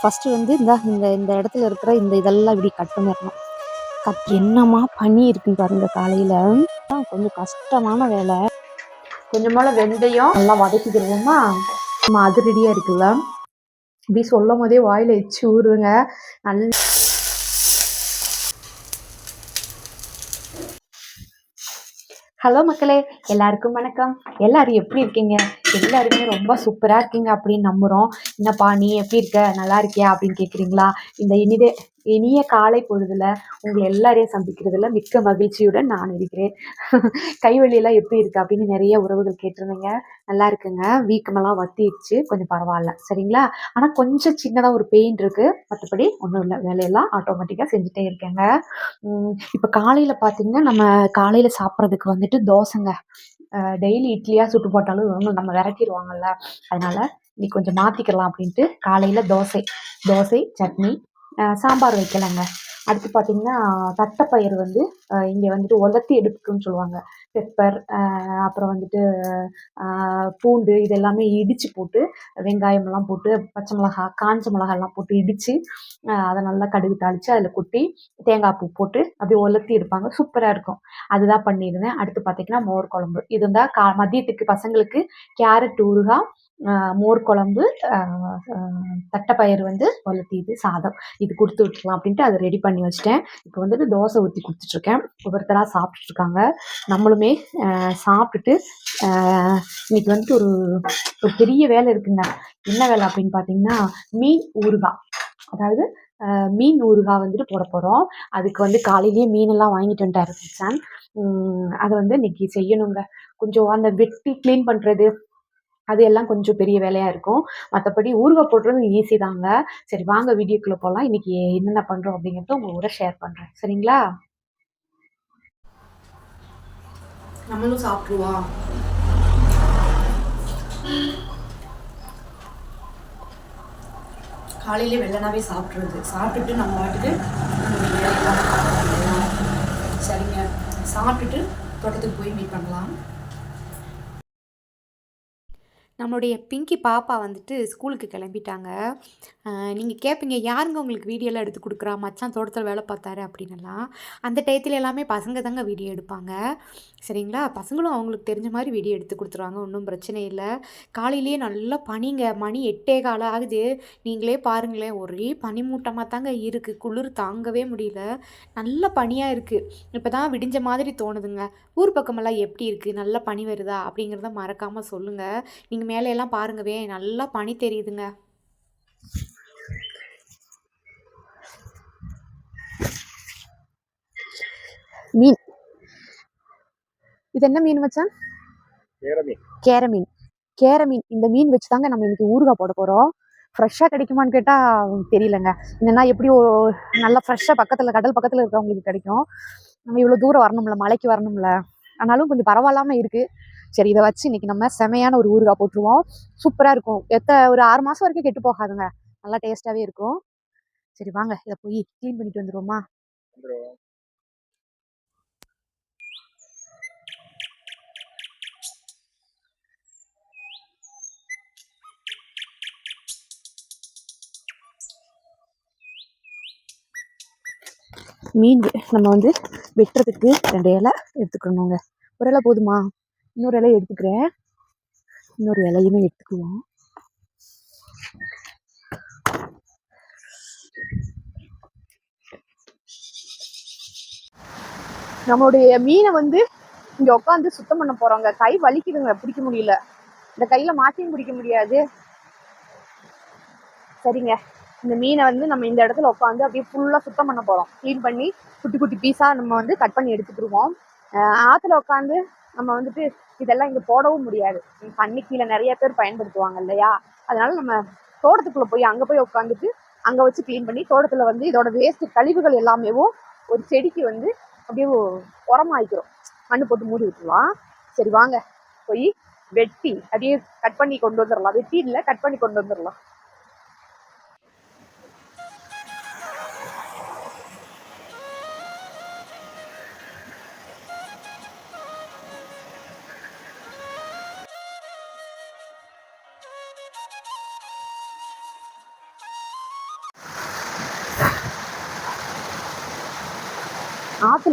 First வந்து இந்த இந்த இந்த இடத்துல இருக்கிற இந்த இதெல்லாம் இப்படி கட் பண்ணிடணும் கட் என்னமா பண்ணி இருக்குன்னு பாருங்க காலையில். கொஞ்சம் கஷ்டமான வேலை. கொஞ்சமால வெந்தயம். நல்லா வதக்கிக்கிடுவோமா நம்ம அது ரெடியாக இருக்குல்ல. இப்படி சொல்லும் போதே வாயில் எச்சு ஊறுதுங்க நல்ல ஹலோ மக்களே எல்லாருக்கும் வணக்கம். எல்லாரும் எப்படி இருக்கீங்க? எல்லாருமே ரொம்ப சூப்பராக இருக்கீங்க அப்படின்னு நம்புகிறோம் என்னப்பா நீ எப்படி இருக்க? நல்லா இருக்கியா? அப்படின்னு கேட்குறீங்களா இந்த இனிதே இனிய காலை பொழுதுல உங்களை எல்லாரையும் சந்திக்கிறதுல மிக்க மகிழ்ச்சியுடன் நான் இருக்கிறேன். கைவழியெல்லாம் எப்படி இருக்கு அப்படின்னு நிறைய உறவுகள் கேட்டிருந்தீங்க. நல்லா இருக்குங்க. வீக்கமெல்லாம் வத்திடுச்சு. கொஞ்சம் பரவாயில்ல. சரிங்களா? ஆனால் கொஞ்சம் சின்னதாக ஒரு பெயின் இருக்கு. மற்றபடி ஒன்றும் இல்லை. வேலையெல்லாம் ஆட்டோமேட்டிக்காக செஞ்சுட்டே இருக்கேங்க. இப்போ காலையில் பார்த்தீங்கன்னா நம்ம காலையில் சாப்பிட்றதுக்கு வந்துட்டு தோசைங்க. டெய்லி இட்லியாக சுட்டு போட்டாலும் ஒன்றும் நம்ம விரட்டிடுவாங்கல்ல. அதனால இன்னைக்கு கொஞ்சம் மாற்றிக்கலாம் அப்படின்ட்டு காலையில் தோசை. தோசை சட்னி சாம்பார் வைக்கலைங்க. அடுத்து பார்த்தீங்கன்னா தட்டைப்பயிறு வந்து இங்கே வந்துட்டு உலர்த்தி எடுப்புக்குன்னு சொல்லுவாங்க. பெப்பர் அப்புறம் வந்துட்டு பூண்டு இது எல்லாமே இடித்து போட்டு வெங்காயமெல்லாம் போட்டு பச்சை மிளகா காஞ்ச மிளகாலாம் போட்டு இடித்து அதை நல்லா கடுகு தாளித்து அதில் கொட்டி தேங்காய் பூ போட்டு அப்படியே உலர்த்தி எடுப்பாங்க. சூப்பராக இருக்கும். அதுதான் பண்ணியிருந்தேன். அடுத்து பார்த்தீங்கன்னா மோர் குழம்பு. இது இருந்தால் கா மதியத்துக்கு பசங்களுக்கு கேரட் ஊறுகாய் மோர் குழம்பு தட்டைப்பயிறு வந்து உலர்த்தி இது சாதம். இது கொடுத்து விட்டுலாம் அப்படின்ட்டு அதை ரெடி பண்ணி வச்சிட்டேன். இப்போ வந்துட்டு தோசை ஊற்றி கொடுத்துட்ருக்கேன். ஒவ்வொருத்தராக சாப்பிட்டுட்டு நம்மளுமே சாப்பிட்டுட்டு இன்னைக்கு வந்துட்டு ஒரு ஒரு பெரிய வேலை இருக்குங்க. என்ன வேலை அப்படின்னு பார்த்தீங்கன்னா மீன் ஊறுகாய் அதாவது மீன் ஊறுகாய் வந்துட்டு போட போகிறோம் அதுக்கு வந்து காலையிலேயே மீனெல்லாம் வாங்கிட்டு வந்துட்டாரு கிச்சன் அதை வந்து இன்னைக்கு செய்யணுங்க. கொஞ்சம் அந்த வெட்டி க்ளீன் பண்ணுறது அது எல்லாம் கொஞ்சம் பெரிய வேலையாக இருக்கும். மற்றபடி ஊறுகாய் போடுறது ஈஸி தாங்க. சரி வாங்க வீடியோக்குள்ளே போகலாம் இன்னைக்கு என்னென்ன பண்ணுறோம் அப்படிங்கிறத உங்களோட ஷேர் பண்ணுறேன் சரிங்களா? நம்மளும் சாப்பிடுவா காலையிலே வெள்ளனாவே சாப்பிட்றது. சாப்பிட்டுட்டு நம்ம வாட்டுக்கு சரிங்க. சாப்பிட்டுட்டு தோட்டத்துக்கு போய் மீட் பண்ணலாம். நம்மளுடைய பிங்கி பாப்பா வந்துட்டு ஸ்கூலுக்கு கிளம்பிட்டாங்க. நீங்கள் கேட்பீங்க யாருங்க உங்களுக்கு வீடியோலாம் எடுத்து கொடுக்குறா? மச்சான் தோட்டத்தில் வேலை பார்த்தாரு அப்படின்னலாம் அந்த டயத்தில் எல்லாமே பசங்க தாங்க வீடியோ எடுப்பாங்க. சரிங்களா? பசங்களும் அவங்களுக்கு தெரிஞ்ச மாதிரி வீடியோ எடுத்து கொடுத்துருவாங்க ஒன்றும் பிரச்சனை இல்லை. காலையிலேயே நல்லா பனிங்க மணி எட்டே கால ஆகுது. நீங்களே பாருங்களேன் ஒரே பனிமூட்டமாக தாங்க இருக்குது குளிர் தாங்கவே முடியல. நல்ல பனியாக இருக்குது இப்போ தான் விடிஞ்ச மாதிரி தோணுதுங்க. ஊர் பக்கமெல்லாம் எப்படி இருக்குது நல்ல பனி வருதா? அப்படிங்கிறத மறக்காமல் சொல்லுங்கள் நீங்கள் மேலே எல்லாம் பாருங்கவே நல்லா பனி தெரியுதுங்க. மீன். இது என்ன மீன் மச்சான்? கேர மீன் கேர மீன் இந்த மீன் வச்சு தாங்க நம்ம இன்னைக்கு ஊறுகாய் போட போகிறோம் ஃப்ரெஷ்ஷாக கிடைக்குமான்னு கேட்டால் தெரியலங்க. என்னன்னா எப்படி நல்லா ஃப்ரெஷ்ஷாக பக்கத்தில் கடல் பக்கத்தில் இருக்கிறவங்களுக்கு கிடைக்கும். நம்ம இவ்வளோ தூரம் வரணும்ல மலைக்கு வரணும்ல. ஆனாலும் கொஞ்சம் பரவாயில்லாமல் இருக்குது சரி இதை வச்சு இன்னைக்கு நம்ம செமையான ஒரு ஊறுகாய் போட்டுருவோம். சூப்பராக இருக்கும். எத்த ஒரு ஆறு மாதம் வரைக்கும் கெட்டு போகாதுங்க. நல்லா டேஸ்ட்டாகவே இருக்கும். சரி வாங்க இதை போய் க்ளீன் பண்ணிட்டு வந்துருவோமா? மீன் நம்ம வந்து வெட்டுறதுக்கு ரெண்டு இலை எடுத்துக்கணுங்க. ஒரு இலை போதுமா? இன்னொரு இலையை எடுத்துக்கிறேன். இன்னொரு இலையுமே எடுத்துக்குவோம். நம்மளுடைய மீனை வந்து இங்க உட்காந்து சுத்தம் பண்ண போறோங்க கை வலிக்குதுங்க பிடிக்க முடியல. இந்த கையில மாட்டியும் பிடிக்க முடியாது. சரிங்க. இந்த மீனை வந்து நம்ம இந்த இடத்துல உட்காந்து அப்படியே ஃபுல்லா சுத்தம் பண்ண போறோம். க்ளீன் பண்ணி குட்டி குட்டி பீஸா நம்ம வந்து கட் பண்ணி எடுத்துக்கிடுவோம். ஆத்துல உட்காந்து நம்ம வந்துட்டு இதெல்லாம் இங்க போடவும் முடியாது. தண்ணி கீழே நிறைய பேர் பயன்படுத்துவாங்க இல்லையா? அதனால நம்ம தோட்டத்துக்குள்ள போய் அங்க போய் உட்காந்துட்டு அங்க வச்சு க்ளீன் பண்ணி தோட்டத்துல வந்து இதோட வேஸ்ட் கழிவுகள் எல்லாமேவும் ஒரு செடிக்கு வந்து அப்படியே உரமாய்க்கிறோம். மண்ணு போட்டு மூடி விட்டுருலாம் சரி வாங்க போய் வெட்டி அப்படியே கட் பண்ணி கொண்டு வந்துடலாம் வெட்டி இல்லை கட் பண்ணி கொண்டு வந்துடலாம்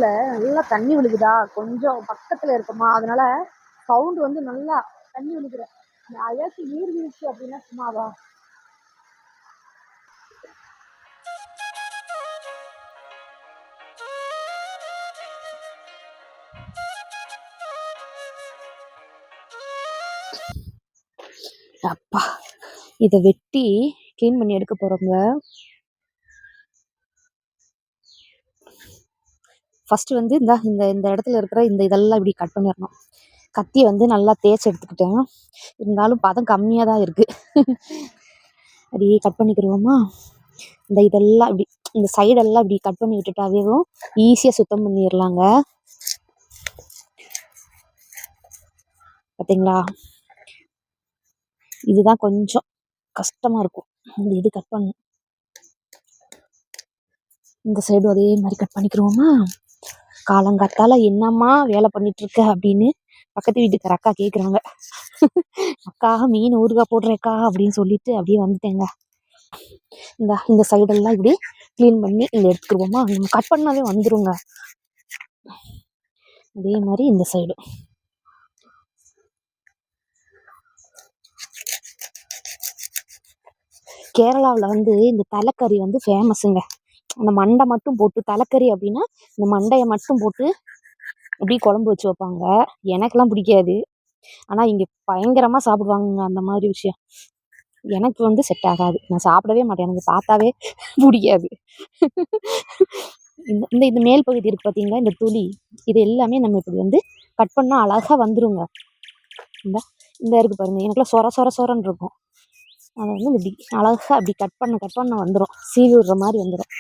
ஆற்றுல நல்லா தண்ணி விழுகுதா? கொஞ்சம் பக்கத்தில் இருக்குமா? அதனால சவுண்டு வந்து நல்லா தண்ணி விழுகிற. இந்த அழகு நீர் வீழ்ச்சி அப்படின்னா சும்மாவா? அப்பா இதை வெட்டி க்ளீன் பண்ணி எடுக்க போகிறவங்க ஃபஸ்ட்டு வந்து இந்த இந்த இந்த இடத்துல இருக்கிற இந்த இதெல்லாம் இப்படி கட் பண்ணிடணும். கத்தியை வந்து நல்லா தேய்ச்சி எடுத்துக்கிட்டேன். இருந்தாலும் பதம் கம்மியாக தான் இருக்குது அப்படியே கட் பண்ணிக்கிடுவோமா இந்த இதெல்லாம் இப்படி இந்த சைடெல்லாம் இப்படி கட் பண்ணி விட்டுட்டாவேவும் ஈஸியாக சுத்தம் பண்ணிடலாங்க. பார்த்தீங்களா இதுதான் கொஞ்சம் கஷ்டமாக இருக்கும். இந்த இது கட் பண்ணும் இந்த சைடும் அதே மாதிரி கட் பண்ணிக்கிருவோமா? காலங்காத்தால என்னம்மா வேலை பண்ணிட்டு இருக்க அப்படின்னு பக்கத்து வீட்டுக்கார அக்கா கேட்குறாங்க அக்கா மீன் ஊறுகாய் போடுறேக்கா அப்படின்னு சொல்லிட்டு அப்படியே வந்துட்டேங்க. இந்த இந்த சைடெல்லாம் இப்படி க்ளீன் பண்ணி இங்கே எடுத்துக்கிடுவோமா? நம்ம கட் பண்ணாவே வந்துருங்க. அதே மாதிரி இந்த சைடு கேரளாவில் வந்து இந்த தலைக்கறி வந்து ஃபேமஸுங்க அந்த மண்டை மட்டும் போட்டு தலைக்கறி அப்படின்னா இந்த மண்டையை மட்டும் போட்டு அப்படியே குழம்பு வச்சு வைப்பாங்க. எனக்கெல்லாம் பிடிக்காது. ஆனால் இங்கே பயங்கரமாக சாப்பிடுவாங்க அந்த மாதிரி விஷயம். எனக்கு வந்து செட் ஆகாது. நான் சாப்பிடவே மாட்டேன். எனக்கு பார்த்தாவே பிடிக்காது. இந்த இந்த இந்த மேல் பகுதி இருக்குது பார்த்தீங்களா இந்த துளி. இது எல்லாமே நம்ம இப்படி வந்து கட் பண்ணால் அழகாக வந்துருங்க. இந்த இந்த இருக்குது பாருங்கள் எனக்குலாம் சொர சொர சொரன்னு இருக்கும். அதை வந்து இப்படி அழகாக அப்படி கட் பண்ண கட் பண்ண வந்துடும் சீவி விடுற மாதிரி வந்துடும்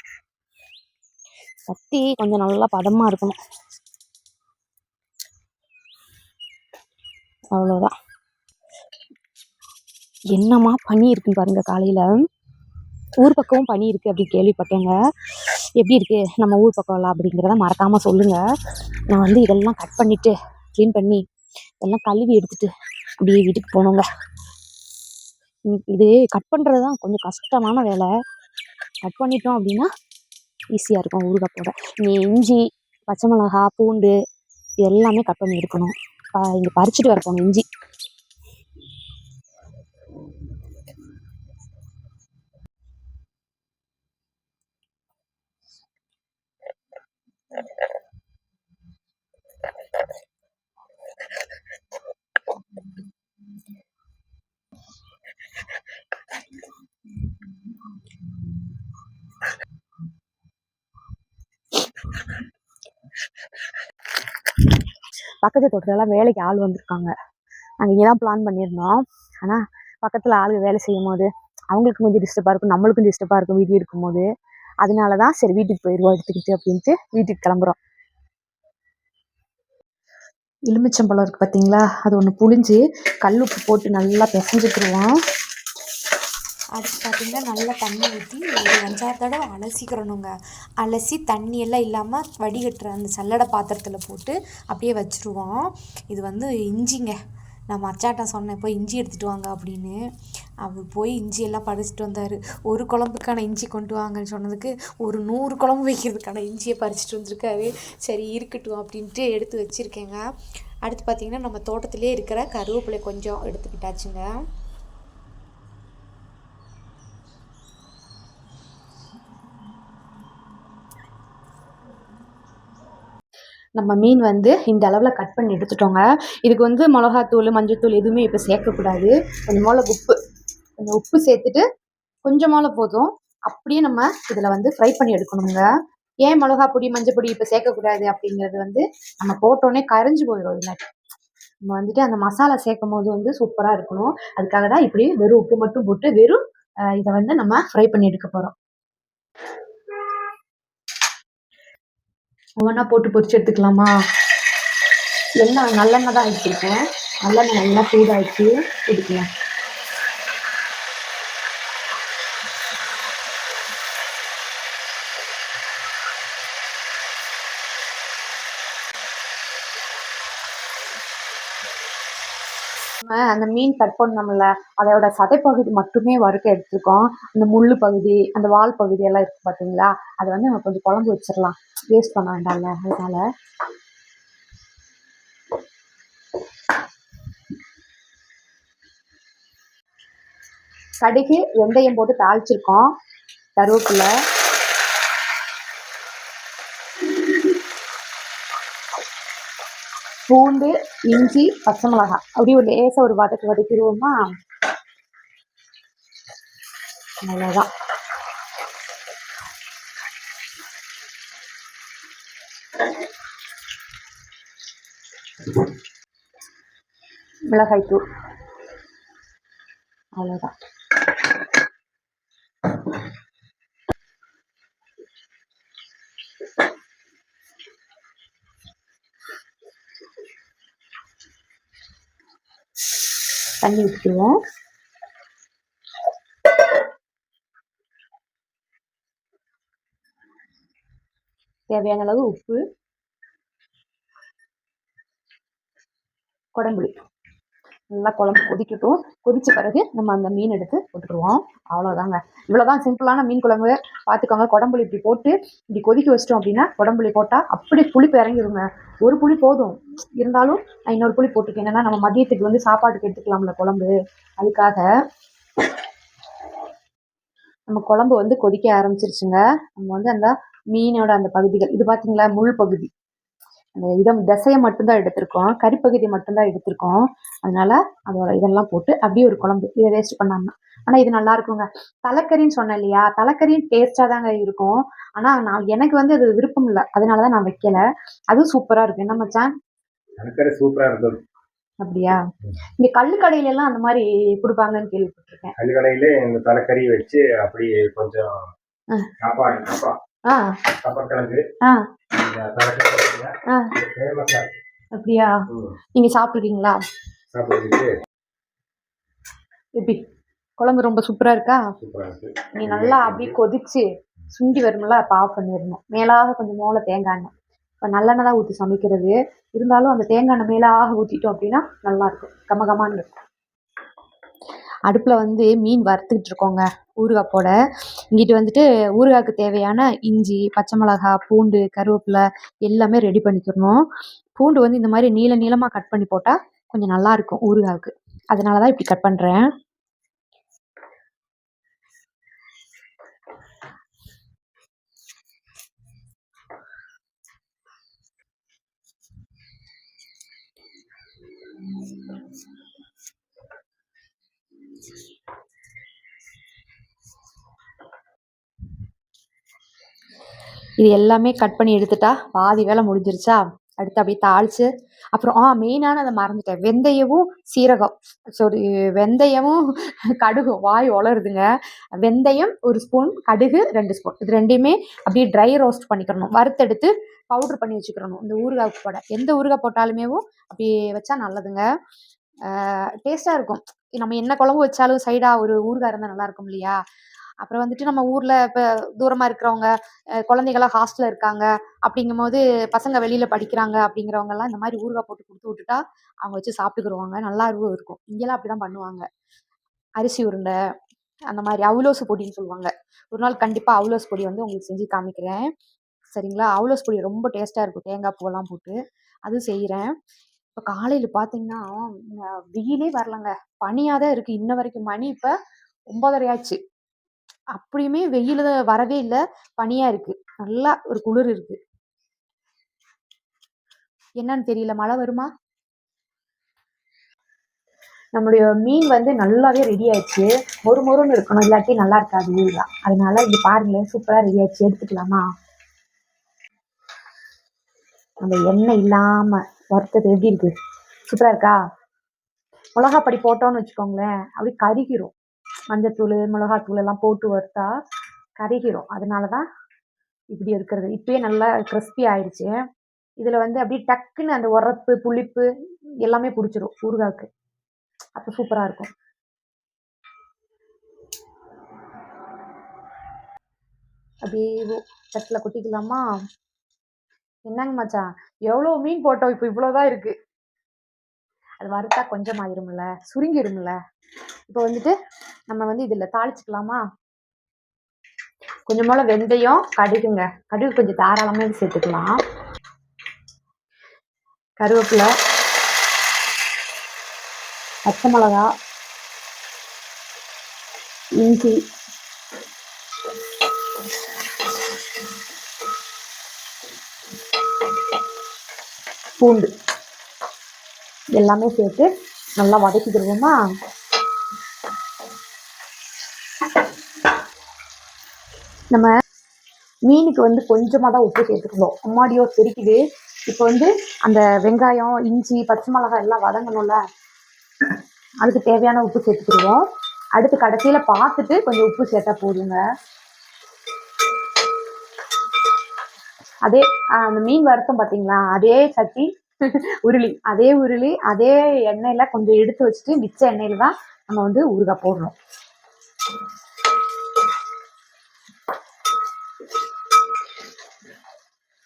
கத்தி கொஞ்சம் நல்லா பதமாக இருக்கணும். அவ்வளோதான் என்னம்மா பனி இருக்குன்னு பாருங்க காலையில். ஊர் பக்கமும் பனி இருக்குது அப்படி கேள்விப்பட்டேங்க. எப்படி இருக்குது நம்ம ஊர் பக்கம்லாம் அப்படிங்கிறத மறக்காமல் சொல்லுங்கள் நான் வந்து இதெல்லாம் கட் பண்ணிவிட்டு க்ளீன் பண்ணி இதெல்லாம் கழுவி எடுத்துகிட்டு அப்படியே வீட்டுக்கு போகணுங்க இது கட் பண்ணுறது தான் கொஞ்சம் கஷ்டமான வேலை. கட் பண்ணிட்டோம் அப்படின்னா ஈஸியாக இருக்கும் ஊறுகாய் போட. நீ இஞ்சி பச்சை மிளகா பூண்டு இது எல்லாமே கட் பண்ணி எடுக்கணும். இங்கே பறிச்சுட்டு வர போகணும் இஞ்சி. பக்கத்து தோட்டத்துலலாம் வேலைக்கு ஆள் வந்திருக்காங்க. நாங்கள் இங்கே தான் பிளான் பண்ணியிருந்தோம். ஆனால் பக்கத்தில் ஆளுங்க வேலை செய்யும் போது அவங்களுக்கும் கொஞ்சம் டிஸ்டர்பாக இருக்கும் நம்மளுக்கும் டிஸ்டர்பாக இருக்கும் வீட்டில் இருக்கும்போது. அதனால தான் சரி வீட்டுக்கு போயிடுவோம் எடுத்துக்கிட்டு அப்படின்ட்டு வீட்டுக்கு கிளம்புறோம். எலுமிச்சம்பழம் இருக்குது பார்த்தீங்களா அது ஒன்று புழிஞ்சு கல் உப்பு போட்டு நல்லா பிசைஞ்சுக்கிருவோம் அடுத்து பார்த்திங்கன்னா நல்லா தண்ணி ஊற்றி ஒரு அஞ்சாறு தடவை அலசிக்கிறணுங்க. அலசி தண்ணி எல்லாம் இல்லாமல் வடிகட்டுற அந்த சல்லடை பாத்திரத்தில் போட்டு அப்படியே வச்சுருவோம். இது வந்து இஞ்சிங்க. நான் மச்சாட்ட சொன்னேன் போய் இஞ்சி எடுத்துகிட்டு வாங்க அப்படின்னு. அவர் போய் இஞ்சி எல்லாம் பறிச்சிட்டு வந்தார். ஒரு குழம்புக்கான இஞ்சி கொண்டு வாங்கன்னு சொன்னதுக்கு ஒரு நூறு குழம்பு வைக்கிறதுக்கான இஞ்சியை பறிச்சிட்டு வந்திருக்காரு. சரி இருக்கட்டும் அப்படின்ட்டு எடுத்து வச்சுருக்கேங்க. அடுத்து பார்த்திங்கன்னா நம்ம தோட்டத்திலே இருக்கிற கருவேப்பிலை கொஞ்சம் எடுத்துக்கிட்டாச்சுங்க. நம்ம மீன் வந்து இந்த அளவில் கட் பண்ணி எடுத்துட்டோங்க. இதுக்கு வந்து மிளகாத்தூள் மஞ்சத்தூள் எதுவுமே இப்போ சேர்க்கக்கூடாது. கொஞ்சம் உப்பு கொஞ்சம் உப்பு சேர்த்துட்டு கொஞ்சமால போதும். அப்படியே நம்ம இதில் வந்து ஃப்ரை பண்ணி எடுக்கணுங்க. ஏன் மிளகா பொடி மஞ்சள் பொடி இப்போ சேர்க்கக்கூடாது அப்படிங்கிறது வந்து நம்ம போட்டோன்னே கரைஞ்சி போயிடும் இல்லை. நம்ம வந்துட்டு அந்த மசாலா சேர்க்கும் போது வந்து சூப்பராக இருக்கணும். அதுக்காக தான் இப்படி வெறும் உப்பு மட்டும் போட்டு வெறும் இதை வந்து நம்ம ஃப்ரை பண்ணி எடுக்க போகிறோம் ஒவ்வொன்றா போட்டு பொரிச்சு எடுத்துக்கலாமா? எண்ணெய் நல்லெண்ணெய் தான் வச்சுருக்கேன் நல்லெண்ணெய் நல்லா சூடாயிடுச்சு. எடுக்கலாம். அந்த மீன் கட் பண்ணோம்ல அதோட சதைப்பகுதி மட்டுமே வறுக்க எடுத்துருக்கோம். அந்த முள்ளு பகுதி அந்த வால் பகுதி எல்லாம் இருக்கு பார்த்தீங்களா அதை வந்து நம்ம கொஞ்சம் குழம்பு வச்சிடலாம் வேஸ்ட் பண்ண வேண்டாம்ல அதனால. கடுகு வெந்தயம் போட்டு தாளிச்சிருக்கோம் கருவேப்பிலை. பூண்டு இஞ்சி பச்சை மிளகாய் அப்படியே ஒரு லேசாக ஒரு வதக்கு வதக்கிடுவோமா? அவ்வளோதான் மிளகாய் தூள் அவ்வளோதான் தண்ணி ஊற்றிக்குவோம் தேவையான அளவு உப்பு குடம்புளி. நல்லா குழம்பு கொதிக்கட்டும். கொதிச்ச பிறகு நம்ம அந்த மீன் எடுத்து போட்டுருவோம் அவ்வளோதாங்க இவ்வளோதான் சிம்பிளான மீன் குழம்பு. பார்த்துக்கோங்க குடம்புளி இப்படி போட்டு இப்படி கொதிக்க வச்சிட்டோம் அப்படின்னா குடம்புளி போட்டால் அப்படி புளிப்பு இறங்கிடுங்க ஒரு புளி போதும். இருந்தாலும் நான் இன்னொரு புளி போட்டுருக்கேன். என்னன்னா நம்ம மதியத்துக்கு வந்து சாப்பாட்டுக்கு எடுத்துக்கலாம்ல குழம்பு. அதுக்காக நம்ம குழம்பு வந்து கொதிக்க ஆரம்பிச்சிருச்சுங்க. நம்ம வந்து அந்த மீனோட அந்த பகுதிகள் இது பார்த்தீங்களா முள் பகுதி. அந்த இதம் தசையை மட்டும்தான் எடுத்திருக்கோம். கறிப்பகுதி மட்டும்தான் எடுத்திருக்கோம். அதனால அதோட இதெல்லாம் போட்டு அப்படியே ஒரு குழம்பு இதை வேஸ்ட் பண்ணாம. ஆனால் இது நல்லா இருக்குங்க. தலைக்கறின்னு சொன்னேன் இல்லையா? தலைக்கறியும் டேஸ்டாக தாங்க இருக்கும். ஆனால் நான் எனக்கு வந்து அது விருப்பம் இல்லை. அதனால தான் நான் வைக்கல. அதுவும் சூப்பராக இருக்கும் என்ன மச்சான்? கணக்கரை சூப்பரா இருந்தது. அப்படியா? இங்க கல்லு கடையில எல்லாம் அந்த மாதிரி கொடுப்பாங்கன்னு கேள்விப்பட்டிருக்கேன். கல்லுக்கடையில இந்த தலைக்கறி வச்சு அப்படி கொஞ்சம் கப்பக்கிழங்கு அப்படியா. நீங்க சாப்பிட்ருக்கீங்களா எப்படி? குழம்பு ரொம்ப சூப்பரா இருக்கா? நீ நல்லா அப்படியே கொதிச்சு சுண்டி வரும்ல அப்போ ஆஃப் பண்ணிடணும். மேலாக கொஞ்சம் மோளை தேங்காய் எண்ணெய். இப்போ நல்லெண்ணெய் தான் ஊற்றி சமைக்கிறது. இருந்தாலும் அந்த தேங்காய் எண்ணெய் மேலாக ஊற்றிட்டோம் அப்படின்னா நல்லா இருக்கும். கம கமான்னு இருக்கும். அடுப்பில் வந்து மீன் வறுத்துக்கிட்டு இருக்கோங்க ஊறுகாய் போட. இங்கிட்டு வந்துட்டு ஊறுகாய்க்கு தேவையான இஞ்சி பச்சை மிளகா பூண்டு கருவேப்பிலை எல்லாமே ரெடி பண்ணிக்கிறணும். பூண்டு வந்து இந்த மாதிரி நீள நீளமாக கட் பண்ணி போட்டால் கொஞ்சம் நல்லாயிருக்கும் ஊறுகாய்க்கு. அதனால தான் இப்படி கட் பண்ணுறேன் இது எல்லாமே கட் பண்ணி எடுத்துட்டா பாதி வேலை முடிஞ்சிருச்சா? அடுத்து அப்படியே தாளிச்சு அப்புறம் ஆ மெயினான அதை மறந்துட்டேன். வெந்தயமும் சீரகம். சாரி வெந்தயமும் கடுகு. வாய் உளருதுங்க. வெந்தயம் ஒரு ஸ்பூன் கடுகு ரெண்டு ஸ்பூன் இது ரெண்டையுமே அப்படியே ட்ரை ரோஸ்ட் பண்ணிக்கிறணும். வறுத்தெடுத்து பவுடர் பண்ணி வச்சுக்கிறணும். இந்த ஊறுகாய் போட எந்த ஊறுகாய் போட்டாலுமேவும் அப்படியே வச்சா நல்லதுங்க. டேஸ்ட்டாக இருக்கும். நம்ம என்ன குழம்பு வச்சாலும் சைடாக ஒரு ஊறுகாய் இருந்தால் நல்லா இருக்கும் இல்லையா? அப்புறம் வந்துட்டு நம்ம ஊரில் இப்போ தூரமாக இருக்கிறவங்க குழந்தைகளாம் ஹாஸ்டலில் இருக்காங்க அப்படிங்கும்போது பசங்க வெளியில் படிக்கிறாங்க அப்படிங்கிறவங்கெல்லாம் இந்த மாதிரி ஊறுகாய் போட்டு கொடுத்து விட்டுட்டா அவங்க வச்சு சாப்பிட்டுக்குருவாங்க. அருவம் இருக்கும். இங்கெல்லாம் அப்படி தான் பண்ணுவாங்க. அரிசி உருண்டை அந்த மாதிரி அவுலோஸ் பொடின்னு சொல்லுவாங்க. ஒரு நாள் கண்டிப்பாக அவுலோஸ் பொடி வந்து உங்களுக்கு செஞ்சு காமிக்கிறேன். சரிங்களா? அவுலோஸ் பொடி ரொம்ப டேஸ்ட்டாக இருக்கும். தேங்காய் பூவெல்லாம் போட்டு அது செய்கிறேன் இப்போ காலையில் பார்த்தீங்கன்னா வெயிலே வரலங்க. பனியாக தான் இருக்குது இன்ன வரைக்கும் மணி இப்போ ஒம்பதரை ஆச்சு அப்படியுமே வெயில் வரவே இல்லை. பனியா இருக்கு. நல்லா ஒரு குளிர் இருக்கு. என்னன்னு தெரியல. மழை வருமா? நம்மளுடைய மீன் வந்து நல்லாவே ரெடி ஆயிடுச்சு. மொறு மொறுன்னு இருக்கணும். இல்லாட்டி நல்லா இருக்காது மீன்லாம் அதனால இது பாருங்களேன் சூப்பரா ரெடி ஆயிடுச்சு. எடுத்துக்கலாமா? அந்த எண்ணெய் இல்லாம வறுத்தது எப்படி இருக்கு? சூப்பரா இருக்கா? மிளகாப்படி போட்டோம்னு வச்சுக்கோங்களேன். அப்படியே கருகிரும். மஞ்சத்தூள் மிளகாத்தூள் எல்லாம் போட்டு வறுத்தா கருகிரும். அதனால தான் இப்படி இருக்கிறது. இப்பயே நல்லா கிறிஸ்பி ஆயிடுச்சு இதில் வந்து அப்படியே டக்குன்னு அந்த உரப்பு புளிப்பு எல்லாமே பிடிச்சிரும் ஊறுகாய்க்கு. அப்போ சூப்பராக இருக்கும். அப்படியே தட்டில் கொட்டிக்கலாமா? என்னங்க மச்சான்? எவ்வளோ மீன் போட்டோம். இப்போ இவ்வளோதான் இருக்குது அது வறுத்தா கொஞ்சம் ஆயிரும்ல சுருங்கிடும்ல இப்போ வந்துட்டு நம்ம வந்து இதில் தாளிச்சுக்கலாமா? கொஞ்சம் போல் வெந்தயம் கடுகுங்க. கடுகு கொஞ்சம் தாராளமாக சேர்த்துக்கலாம். கருவேப்பிலை பச்சை மிளகா இஞ்சி. பூண்டு. எல்லாமே சேர்த்து நல்லா வதக்கிக்கிடுவோமா? நம்ம மீனுக்கு வந்து கொஞ்சமாக தான் உப்பு சேர்த்துக்கணும். அம்மாடியோ தெரிக்குது இப்போ வந்து அந்த வெங்காயம் இஞ்சி பச்சை மிளகாய் எல்லாம் வதங்கணும்ல. அதுக்கு தேவையான உப்பு சேர்த்துக்கிடுவோம். அடுத்து கடைசியில் பார்த்துட்டு கொஞ்சம் உப்பு சேர்த்தா போதுங்க. அதே அந்த மீன் வறுத்தம் பார்த்தீங்களா அதே சட்டி உருளி. அதே உருளி அதே எண்ணெயில் கொஞ்சம் எடுத்து வச்சுட்டு மிச்ச எண்ணெயில் தான் நம்ம வந்து ஊறுகாய் போடுறோம்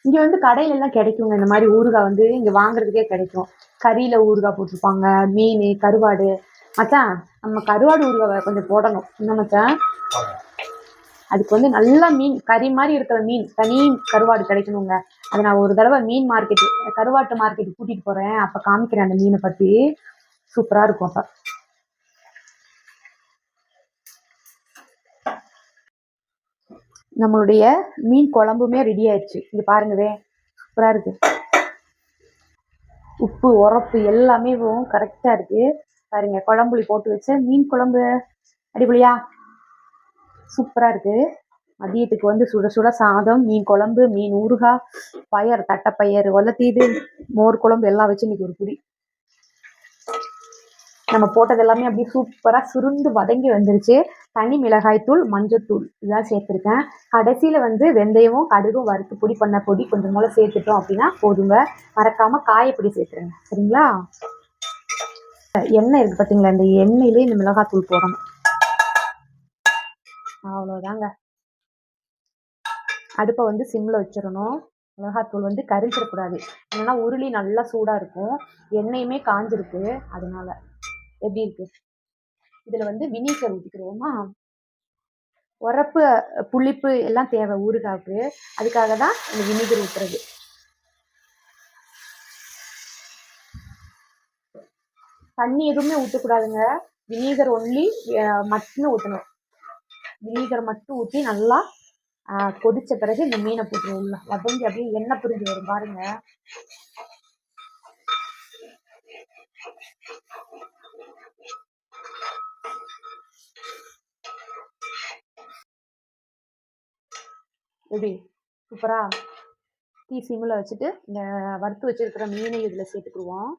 இங்கே வந்து கடையில எல்லாம் கிடைக்குங்க. இந்த மாதிரி ஊறுகாய் வந்து இங்கே வாங்குறதுக்கே கிடைக்கும். கறியில் ஊறுகாய் போட்டிருப்பாங்க மீன் கருவாடு. மச்சான் நம்ம கருவாடு ஊறுகாய் கொஞ்சம் போடணும். என்ன மச்சான்? அதுக்கு வந்து நல்லா மீன் கறி மாதிரி இருக்கிற மீன் தனி கருவாடு கிடைக்கணுங்க. அதை நான் ஒரு தடவை மீன் மார்க்கெட்டு கருவாட்டு மார்க்கெட் கூட்டிகிட்டு போகிறேன் அப்போ காமிக்கிறேன் அந்த மீனை பற்றி சூப்பராக இருக்கும் அப்போ. நம்மளுடைய மீன் குழம்புமே ரெடி ஆயிடுச்சு. இது பாருங்கவே சூப்பராக இருக்கு. உப்பு உரப்பு எல்லாமே கரெக்டாக இருக்கு. பாருங்க குழம்புளி போட்டு வச்ச மீன் குழம்பு. அடிப்பொலியா சூப்பராக இருக்கு. மதியத்துக்கு வந்து சுட சுட சாதம் மீன் குழம்பு மீன் ஊறுகாய் பயர் தட்டைப்பயர் ஒலத்தீது மோர் குழம்பு எல்லாம் வச்சு இன்னைக்கு ஒரு புடி. நம்ம போட்டது எல்லாமே அப்படியே சூப்பராக சுருண்டு வதங்கி வந்துருச்சு. தனி மிளகாய்த்தூள் மஞ்சத்தூள் இதெல்லாம் சேர்த்துருக்கேன். கடைசியில் வந்து வெந்தயமும் கடுகும் வறுத்து பொடி பண்ண பொடி கொஞ்சம் மூலம் சேர்த்துட்டோம் அப்படின்னா போதுங்க. மறக்காம காயப்பொடி சேர்த்துருங்க. சரிங்களா? எண்ணெய் இருக்கு பார்த்தீங்களா இந்த எண்ணெயிலே இந்த மிளகாத்தூள் போடணும். அவ்வளோதாங்க அடுப்பை வந்து சிம்மில் வச்சிடணும். மிளகாத்தூள் வந்து கரிஞ்சிடக்கூடாது. ஏன்னா உருளி நல்லா சூடாக இருக்கும். எண்ணெயுமே காஞ்சிருக்கு. அதனால எப்படி இருக்கு? இதில் வந்து வினிகர் ஊற்றிக்கிறோமா உரப்பு புளிப்பு எல்லாம் தேவை ஊறுகாய்க்கு அதுக்காக தான் இந்த வினிகர் ஊற்றுறது தண்ணி எதுவுமே ஊற்றக்கூடாதுங்க வினிகர் ஒன்லி மட்டும் ஊற்றணும் வினிகர் மட்டும் ஊற்றி நல்லா கொதித்த கொதிச்ச பிறகு இந்த மீனை போட்டு உள்ள. வதங்கி அப்படியே எண்ணெய் பிரிஞ்சு வரும் பாருங்க. எப்படி? சூப்பரா? டீ சிம்மில் வச்சுட்டு இந்த வறுத்து வச்சிருக்கிற மீனை இதில் சேர்த்துக்குருவோம்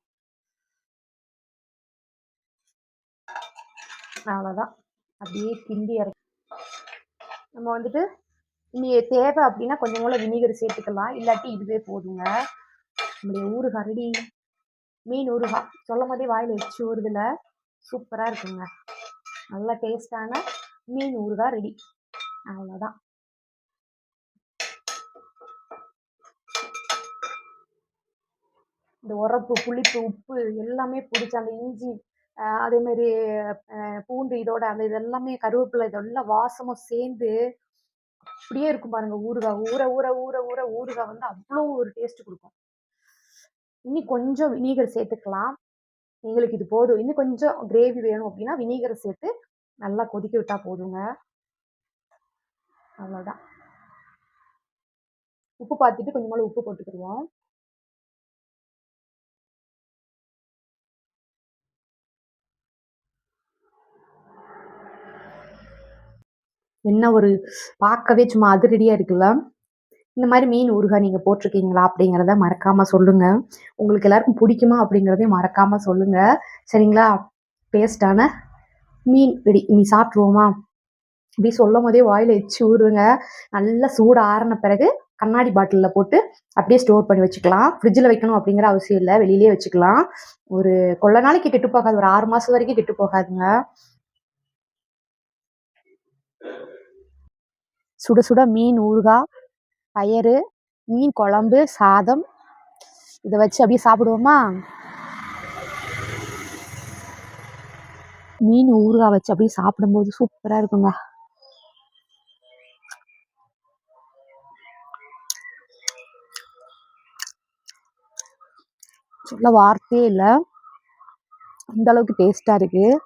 அவ்வளோதான் அப்படியே கிண்டி இறக்கி நம்ம வந்துட்டு தேவை அப்படின்னா கொஞ்சம் கூட வினிகர் சேர்த்துக்கலாம். இல்லாட்டி இதுவே போதுங்க. நம்முடைய ஊறுகாய் ரெடி மீன் ஊறுகாய். சொல்லும் போதே வாயில் எச்சு ஊறுதுல. சூப்பராக இருக்குங்க. நல்ல டேஸ்டான மீன் ஊறுகாய் ரெடி அவ்வளோதான் இந்த உரப்பு புளிப்பு உப்பு எல்லாமே பிடிச்ச அந்த இஞ்சி அதேமாரி அதே மாதிரி பூண்டு இதோட அந்த இதெல்லாமே கருவேப்பிலை இதெல்லாம் வாசமும் சேர்ந்து அப்படியே இருக்கும் பாருங்க. ஊறுகாய் ஊற ஊற ஊற ஊற ஊறுகாய் வந்து அவ்வளோ ஒரு டேஸ்ட் கொடுக்கும். இனி கொஞ்சம் வினீகர் சேர்த்துக்கலாம். எங்களுக்கு இது போதும். இன்னும் கொஞ்சம் கிரேவி வேணும் அப்படின்னா வினீகரை சேர்த்து நல்லா கொதிக்க விட்டா போதுங்க. அவ்வளோதான் உப்பு பார்த்துட்டு கொஞ்சமாக உப்பு போட்டுக்கிடுவோம். என்ன ஒரு பார்க்கவே சும்மா அதிரடியாக இருக்குல்ல? இந்த மாதிரி மீன் ஊறுகாய் நீங்கள் போட்டிருக்கீங்களா அப்படிங்கிறத மறக்காமல் சொல்லுங்கள் உங்களுக்கு எல்லாருக்கும் பிடிக்குமா அப்படிங்கிறதையும் மறக்காமல் சொல்லுங்கள் சரிங்களா? டேஸ்டான மீன் ரெடி நீ சாப்பிட்ருவோமா இப்படி சொல்லும் போதே வாயில் எச்சு ஊறுங்க நல்லா சூடு ஆறின பிறகு கண்ணாடி பாட்டிலில் போட்டு அப்படியே ஸ்டோர் பண்ணி வச்சுக்கலாம். ஃப்ரிட்ஜில் வைக்கணும் அப்படிங்கிற அவசியம் இல்லை. வெளியிலே வச்சுக்கலாம். ஒரு கொள்ள நாளைக்கு கெட்டு போகாது. ஒரு ஆறு மாதம் வரைக்கும் கெட்டு போகாதுங்க. சுட சுட மீன் ஊறுகாய் பயறு மீன் குழம்பு சாதம். இதை வச்சு அப்படியே சாப்பிடுவோமா? மீன் ஊறுகாய் வச்சு அப்படியே சாப்பிடும்போது சூப்பராக இருக்குங்க. சொல்ல வார்த்தையே இல்லை. அந்த அளவுக்கு டேஸ்ட்டாக இருக்குது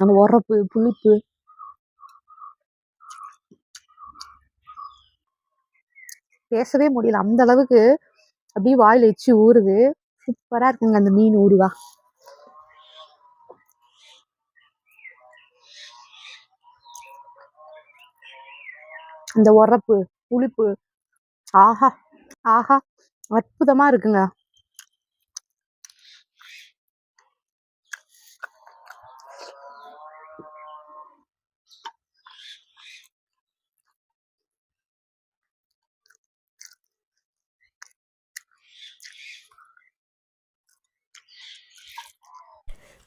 அந்த உரப்பு புளிப்பு. பேசவே முடியல. அந்த அளவுக்கு அப்படியே வாயில் எச்சி ஊறுது. சூப்பராக இருக்குங்க அந்த மீன் ஊறுவா அந்த உரப்பு புளிப்பு. ஆஹா ஆஹா அற்புதமாக இருக்குங்க.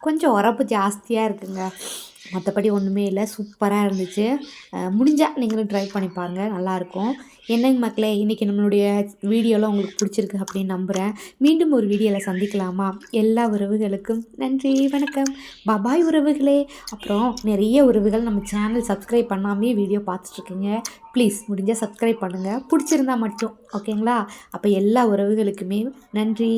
கொஞ்சம் உரப்பு ஜாஸ்தியாக இருக்குங்க. மற்றபடி ஒன்றுமே இல்லை. சூப்பராக இருந்துச்சு. முடிஞ்சால் நீங்களும் ட்ரை பண்ணி பாருங்கள் நல்லாயிருக்கும் என்னங்க மக்களே இன்றைக்கி நம்மளுடைய வீடியோலாம் உங்களுக்கு பிடிச்சிருக்கு அப்படின்னு நம்புகிறேன் மீண்டும் ஒரு வீடியோவில் சந்திக்கலாமா? எல்லா உறவுகளுக்கும் நன்றி வணக்கம். பபாய் உறவுகளே. அப்புறம் நிறைய உறவுகள் நம்ம சேனல் சப்ஸ்கிரைப் பண்ணாமே வீடியோ பார்த்துட்ருக்கீங்க. ப்ளீஸ் முடிஞ்சால் சப்ஸ்கிரைப் பண்ணுங்கள் பிடிச்சிருந்தா மட்டும். ஓகேங்களா அப்போ எல்லா உறவுகளுக்குமே நன்றி.